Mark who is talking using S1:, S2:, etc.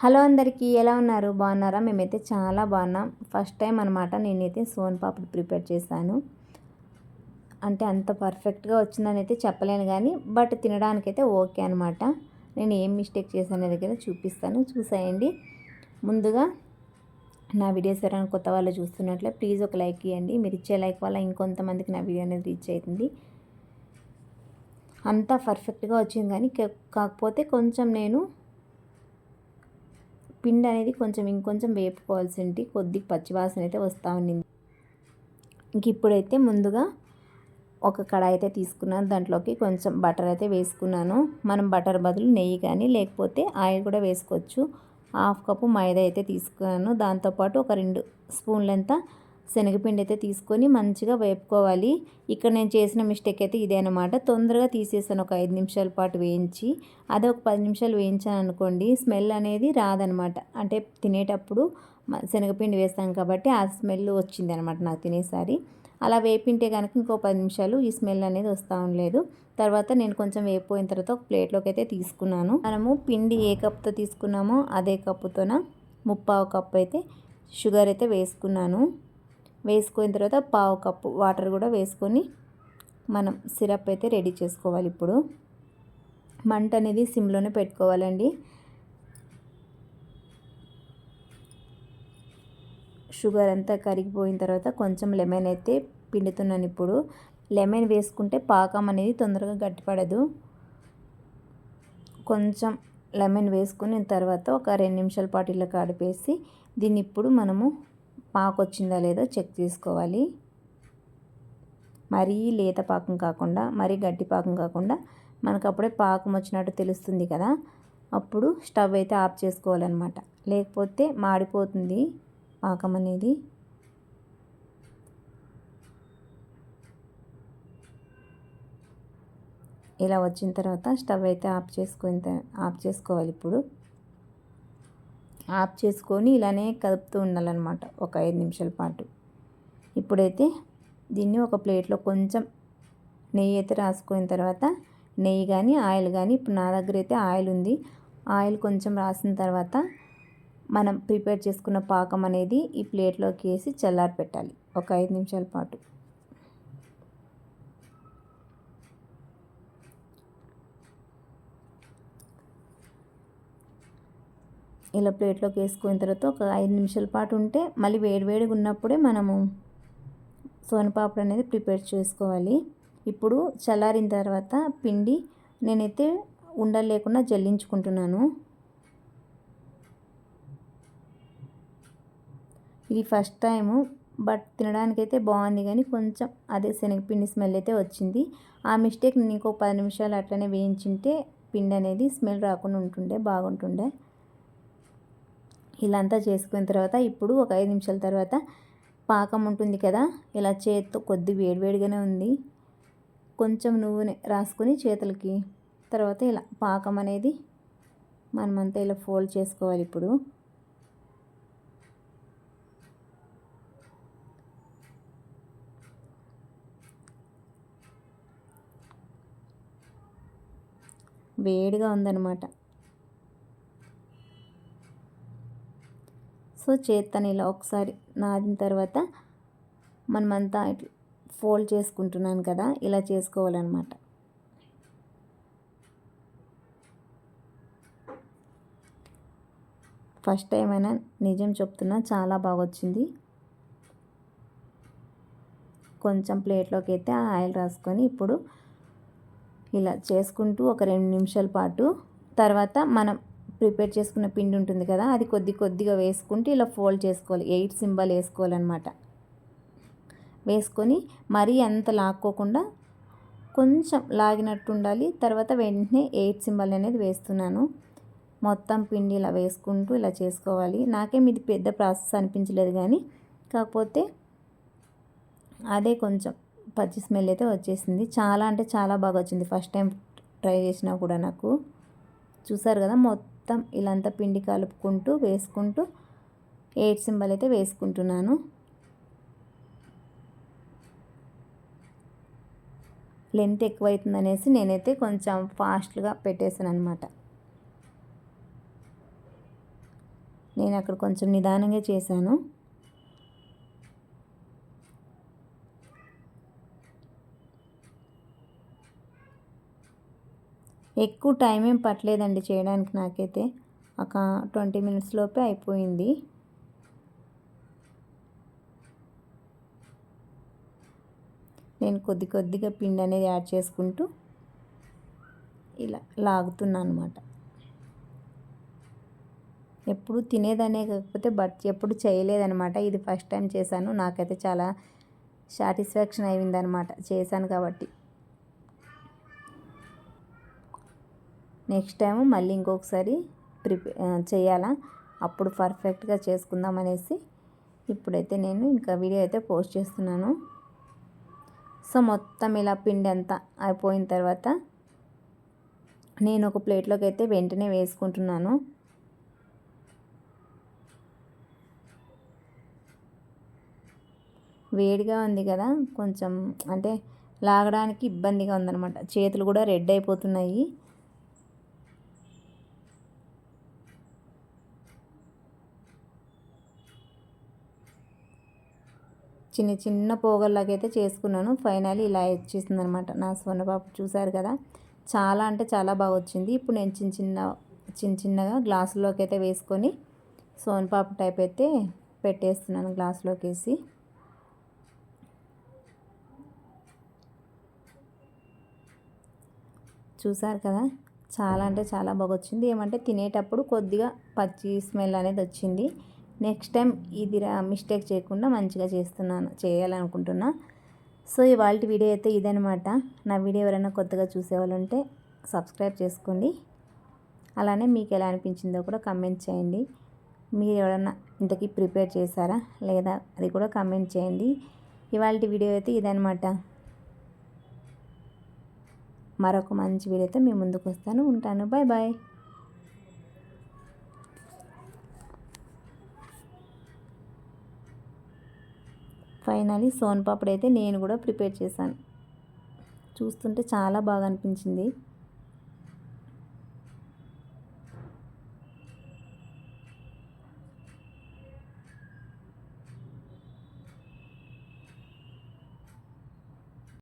S1: Hello అందరికీ ఎలా ఉన్నారు? బాగున్నారా? మేమైతే చాలా బాగున్నాం. ఫస్ట్ టైం అనమాట నేనైతే సోన్ పాపడ్ ప్రిపేర్ చేశాను. అంటే అంత పర్ఫెక్ట్గా వచ్చిందని అయితే చెప్పలేను కానీ బట్ తినడానికైతే ఓకే అనమాట నేను ఏం మిస్టేక్ చేశాను దగ్గర చూపిస్తాను. చూసేయండి. ముందుగా నా వీడియోస్ ఎవరైనా కొత్త వాళ్ళు చూస్తున్నట్లే ప్లీజ్ ఒక లైక్ ఇవ్వండి మీరు ఇచ్చే లైక్ వల్ల ఇంకొంతమందికి నా వీడియో అనేది రీచ్ అవుతుంది. అంతా పర్ఫెక్ట్గా వచ్చింది కానీ కాకపోతే కొంచెం నేను పిండి అనేది కొంచెం ఇంకొంచెం వేపుకోవాల్సింది. కొద్దిగా పచ్చివాసన అయితే వస్తూ ఉండింది ఇంక ఇప్పుడైతే ముందుగా ఒక కడాయి అయితే తీసుకున్నాను. దాంట్లోకి కొంచెం బటర్ అయితే వేసుకున్నాను. మనం బటర్ బదులు నెయ్యి కానీ లేకపోతే ఆయిల్ కూడా వేసుకోవచ్చు. హాఫ్ కప్పు మైదా అయితే తీసుకున్నాను. దాంతోపాటు ఒక రెండు స్పూన్లంతా శనగపిండి అయితే తీసుకొని మంచిగా వేపుకోవాలి. ఇక్కడ నేను చేసిన మిస్టేక్ అయితే ఇదే అనమాట తొందరగా తీసేసాను ఒక ఐదు నిమిషాల పాటు వేయించి. అదే ఒక పది నిమిషాలు వేయించాను అనుకోండి స్మెల్ అనేది రాదనమాట అంటే తినేటప్పుడు శనగపిండి వేస్తాం కాబట్టి ఆ స్మెల్ వచ్చింది అనమాట నాకు తినేసారి. అలా వేపింటే కనుక ఇంకో పది నిమిషాలు ఈ స్మెల్ అనేది వస్తూ ఉండలేదు. తర్వాత నేను కొంచెం వేపోయిన తర్వాత ఒక ప్లేట్లోకి అయితే తీసుకున్నాను. మనము పిండి ఏ కప్తో తీసుకున్నామో అదే కప్పుతోన ముప్పావు కప్పు అయితే షుగర్ అయితే వేసుకున్నాను. వేసుకున్న తర్వాత పావు కప్పు వాటర్ కూడా వేసుకొని మనం సిరప్ అయితే రెడీ చేసుకోవాలి ఇప్పుడు. మంట అనేది సిమ్లోనే పెట్టుకోవాలండి. షుగర్ అంతా కరిగిపోయిన తర్వాత కొంచెం లెమన్ అయితే పిండుతున్నాను ఇప్పుడు. లెమన్ వేసుకుంటే పాకం అనేది తొందరగా గట్టిపడదు. కొంచెం లెమన్ వేసుకుని తర్వాత ఒక రెండు నిమిషాల పాటు ఇలా కడిపేసి దీన్ని ఇప్పుడు మనము పాకు వచ్చిందా లేదో చెక్ చేసుకోవాలి మరీ లేత పాకం కాకుండా మరీ గట్టి పాకం కాకుండా మనకు అప్పుడే పాకం వచ్చినట్టు తెలుస్తుంది కదా. అప్పుడు స్టవ్ అయితే ఆఫ్ చేసుకోవాలన్నమాట. లేకపోతే మాడిపోతుంది పాకం అనేది. ఇలా వచ్చిన తర్వాత స్టవ్ అయితే ఆఫ్ చేసుకుని ఆఫ్ చేసుకోవాలి ఇప్పుడు. ఆఫ్ చేసుకొని ఇలానే కలుపుతూ ఉండాలన్నమాట ఒక ఐదు నిమిషాల పాటు. ఇప్పుడైతే దీన్ని ఒక ప్లేట్లో కొంచెం నెయ్యి అయితే రాసుకున్న తర్వాత నెయ్యి కానీ ఆయిల్ కానీ ఇప్పుడు నా దగ్గర అయితే ఆయిల్ ఉంది. ఆయిల్ కొంచెం రాసిన తర్వాత మనం ప్రిపేర్ చేసుకున్న పాకం అనేది ఈ ప్లేట్లోకి వేసి చల్లారి పెట్టాలి ఒక ఐదు నిమిషాల పాటు. ఇలా ప్లేట్లోకి వేసుకున్న తర్వాత ఒక ఐదు నిమిషాల పాటు ఉంటే మళ్ళీ వేడివేడిగా ఉన్నప్పుడే మనము సోనపాపడు అనేది ప్రిపేర్ చేసుకోవాలి. ఇప్పుడు చల్లారిన తర్వాత పిండి నేనైతే ఉండలు లేకుండా జల్లించుకుంటున్నాను. ఇది ఫస్ట్ టైము బట్ తినడానికైతే బాగుంది కానీ కొంచెం అదే శనగపిండి స్మెల్ అయితే వచ్చింది. ఆ మిస్టేక్ నేను ఇంకో పది నిమిషాలు అట్లనే వేయించుంటే పిండి అనేది స్మెల్ రాకుండా ఉంటుండే బాగుంటుండే. ఇలా అంతా చేసుకున్న తర్వాత ఇప్పుడు ఒక ఐదు నిమిషాల తర్వాత పాకం ఉంటుంది కదా ఇలా చేతితో కొద్ది వేడివేడిగానే ఉంది. కొంచెం నువ్వునే రాసుకొని చేతులకి. తర్వాత ఇలా పాకం అనేది మనమంతా ఇలా ఫోల్డ్ చేసుకోవాలి ఇప్పుడు. వేడిగా ఉందన్నమాట. సో చేత్తాను ఇలా ఒకసారి నాదిన తర్వాత మనమంతా ఇట్లా ఫోల్డ్ చేసుకుంటున్నాను కదా ఇలా చేసుకోవాలన్నమాట. ఫస్ట్ టైం అయినా నిజం చెప్తున్నా చాలా బాగా వచ్చింది కొంచెం ప్లేట్లోకి అయితే ఆయిల్ రాసుకొని ఇప్పుడు ఇలా చేసుకుంటూ ఒక రెండు నిమిషాల పాటు తర్వాత మనం ప్రిపేర్ చేసుకున్న పిండి ఉంటుంది కదా అది కొద్ది కొద్దిగా వేసుకుంటే ఇలా ఫోల్డ్ చేసుకోవాలి. ఎయిట్ సింబల్ వేసుకోవాలన్నమాట. వేసుకొని మరీ అంత లాక్కోకుండా కొంచెం లాగినట్టు ఉండాలి. తర్వాత వెంటనే ఎయిట్ సింబల్ అనేది వేస్తున్నాను. మొత్తం పిండి ఇలా వేసుకుంటూ ఇలా చేసుకోవాలి. నాకేం ఇది పెద్ద ప్రాసెస్ అనిపించలేదు కానీ కాకపోతే అదే కొంచెం పచ్చి స్మెల్ అయితే వచ్చేసింది. చాలా అంటే చాలా బాగా వచ్చింది. ఫస్ట్ టైం ట్రై చేసినా కూడా నాకు. చూసారు కదా మొత్తం మొత్తం ఇలాంతా పిండి కలుపుకుంటూ వేసుకుంటూ ఎయిట్ సింబల్ అయితే వేసుకుంటున్నాను. లెంత్ ఎక్కువైతుందనేసి నేనైతే కొంచెం ఫాస్ట్గా పెట్టేసాను అనమాట నేను అక్కడ కొంచెం నిదానంగా చేశాను. ఎక్కువ టైం ఏం పట్టలేదండి చేయడానికి నాకైతే. ఒక ట్వంటీ మినిట్స్ లోపే అయిపోయింది. నేను కొద్ది కొద్దిగా పిండి అనేది యాడ్ చేసుకుంటూ ఇలా లాగుతున్నాను అనమాట ఎప్పుడు తినేదనే కాకపోతే బట్ ఎప్పుడు చేయలేదనమాట ఇది ఫస్ట్ టైం చేశాను. నాకైతే చాలా సాటిస్ఫాక్షన్ అయిందనమాట చేశాను కాబట్టి. నెక్స్ట్ టైం మళ్ళీ ఇంకొకసారి ప్రిపే చేయాలా? అప్పుడు పర్ఫెక్ట్గా చేసుకుందాం అనేసి ఇప్పుడైతే నేను ఇంకా వీడియో అయితే పోస్ట్ చేస్తున్నాను. సో మొత్తం ఇలా పిండి అంతా అయిపోయిన తర్వాత నేను ఒక ప్లేట్లోకి అయితే వెంటనే వేసుకుంటున్నాను. వేడిగా ఉంది కదా కొంచెం అంటే లాగడానికి ఇబ్బందిగా ఉందన్నమాట. చేతులు కూడా రెడ్ అయిపోతున్నాయి. చిన్న చిన్న పోగల్లాగైతే చేసుకున్నాను. ఫైనల్ ఇలా వచ్చేసింది అనమాట నా సోనపాపు చూసారు కదా? చాలా అంటే చాలా బాగా వచ్చింది. ఇప్పుడు నేను చిన్న చిన్న చిన్న చిన్నగా గ్లాసులోకి అయితే వేసుకొని సోనపాపు టైప్ అయితే పెట్టేస్తున్నాను గ్లాసులోకి వేసి చూసారు కదా? చాలా అంటే చాలా బాగా వచ్చింది. ఏమంటే తినేటప్పుడు కొద్దిగా పచ్చి స్మెల్ అనేది వచ్చింది. నెక్స్ట్ టైం ఇది మిస్టేక్ చేయకుండా మంచిగా చేస్తున్నాను చేయాలనుకుంటున్నా. సో ఇవాళ వీడియో అయితే ఇదనమాట నా వీడియో ఎవరైనా కొత్తగా చూసేవాళ్ళు ఉంటే సబ్స్క్రైబ్ చేసుకోండి. అలానే మీకు ఎలా అనిపించిందో కూడా కమెంట్ చేయండి. మీరు ఎవరైనా ఇంతకీ ప్రిపేర్ చేశారా? లేదా అది కూడా కమెంట్ చేయండి. ఇవాళ వీడియో అయితే ఇదనమాట మరొక మంచి వీడియోతో మీ ముందుకు వస్తాను. ఉంటాను. Bye bye finally soan papdi అయితే నేను కూడా ప్రిపేర్ చేశాను. చూస్తుంటే చాలా బాగా అనిపించింది.